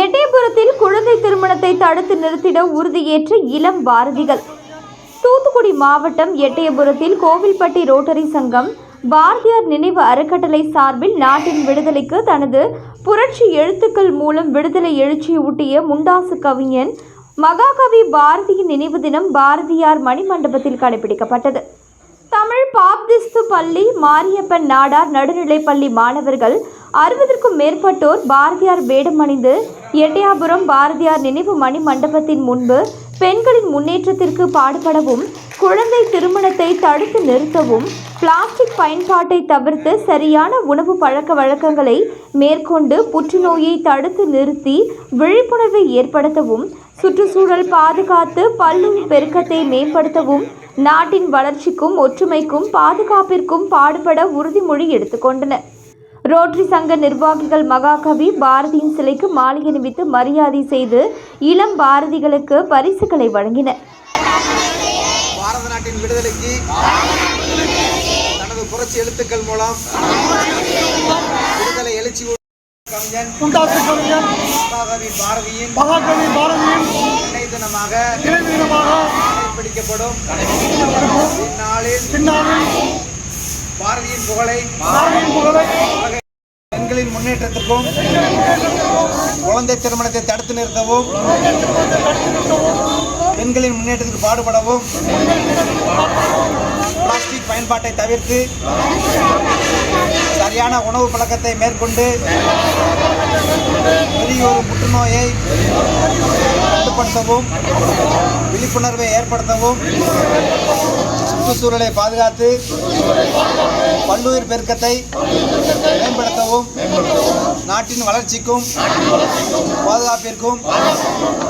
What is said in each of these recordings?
எட்டயபுரத்தில் குழந்தை திருமணத்தை தடுத்து நிறுத்திட உறுதியேற்ற இளம் பாரதிகள். தூத்துக்குடி மாவட்டம் எட்டயபுரத்தில் கோவில்பட்டி ரோட்டரி சங்கம் பாரதியார் நினைவு அறக்கட்டளை சார்பில் நாட்டின் விடுதலைக்கு தனது புரட்சி எழுத்துக்கள் மூலம் விடுதலை எழுச்சியூட்டிய முண்டாசு கவிஞன் மகாகவி பாரதியின் நினைவு தினம் பாரதியார் மணிமண்டபத்தில் கடைபிடிக்கப்பட்டது. தமிழ் பாப்திஸ்து பள்ளி மாரியப்பன் நாடார் நடுநிலைப்பள்ளி மாணவர்கள் அறுபதற்கும் மேற்பட்டோர் பாரதியார் வேடமணிந்து எட்டயாபுரம் பாரதியார் நினைவு மணி மண்டபத்தின் முன்பு பெண்களின் முன்னேற்றத்திற்கு பாடுபடவும் குழந்தை திருமணத்தை தடுத்து நிறுத்தவும் பிளாஸ்டிக் பயன்பாட்டை தவிர்த்து சரியான உணவு பழக்க வழக்கங்களை மேற்கொண்டு புற்றுநோயை தடுத்து நிறுத்தி விழிப்புணர்வை ஏற்படுத்தவும் சுற்றுச்சூழல் பாதுகாத்து பல்லுயிர் பெருக்கத்தை மேம்படுத்தவும் நாட்டின் வளர்ச்சிக்கும் ஒற்றுமைக்கும் பாதுகாப்பிற்கும் பாடுபட உறுதிமொழி எடுத்துக்கொண்டனர் ரோட்டரி சங்க நிர்வாகிகள் மகாகவி பாரதியின் சிலைக்கு மாலை அணிவித்து மரியாதை செய்து இளம் பாரதிகளுக்கு பரிசுகளை வழங்கினர். பாரத நாட்டின் விடுதலைக்கு தனது புரட்சி எழுத்துக்கள் மூலம் விடுதலை எழுச்சி ஊட்டும் கவிஞன் முண்டாசு கவிஞன் மகாகவி பாரதியின் மகாகவி பாரதியின் நினைவு தினமாக நினைவு தினமாக கடைபிடிக்கப்படும் இந்நாளில் பின்னாளில் பாரதியின் புகழை பாரதியின் புகழை பெண்களின் முன்னேற்றத்திற்கும் குழந்தை திருமணத்தை தடுத்து நிறுத்தவும் பெண்களின் முன்னேற்றத்திற்கு பாடுபடவும் பிளாஸ்டிக் பயன்பாட்டை தவிர்த்து சரியான உணவு பழக்கத்தை மேற்கொண்டு வெளியூர் புற்றுநோயை கட்டுப்படுத்தவும் விழிப்புணர்வை ஏற்படுத்தவும் சுற்றுச்சூழலை பாதுகாத்து பல்லுயிர் பெருக்கத்தை மேம்படுத்தவும் நாட்டின் வளர்ச்சிக்கும் பாதுகாப்பிற்கும்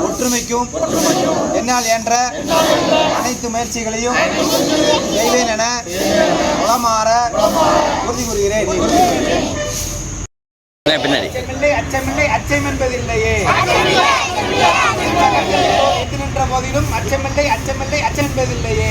ஒற்றுமைக்கும் என்னால் என்ற அனைத்து முயற்சிகளையும் செய்வேன் என உளமாற உறுதி கூறுகிறேன் பின்னாடி. அச்சமில்லை அச்சம் என்பதில்லையே நின்ற போதிலும் அச்சமில்லை அச்சமில்லை அச்சம் என்பதில்லையே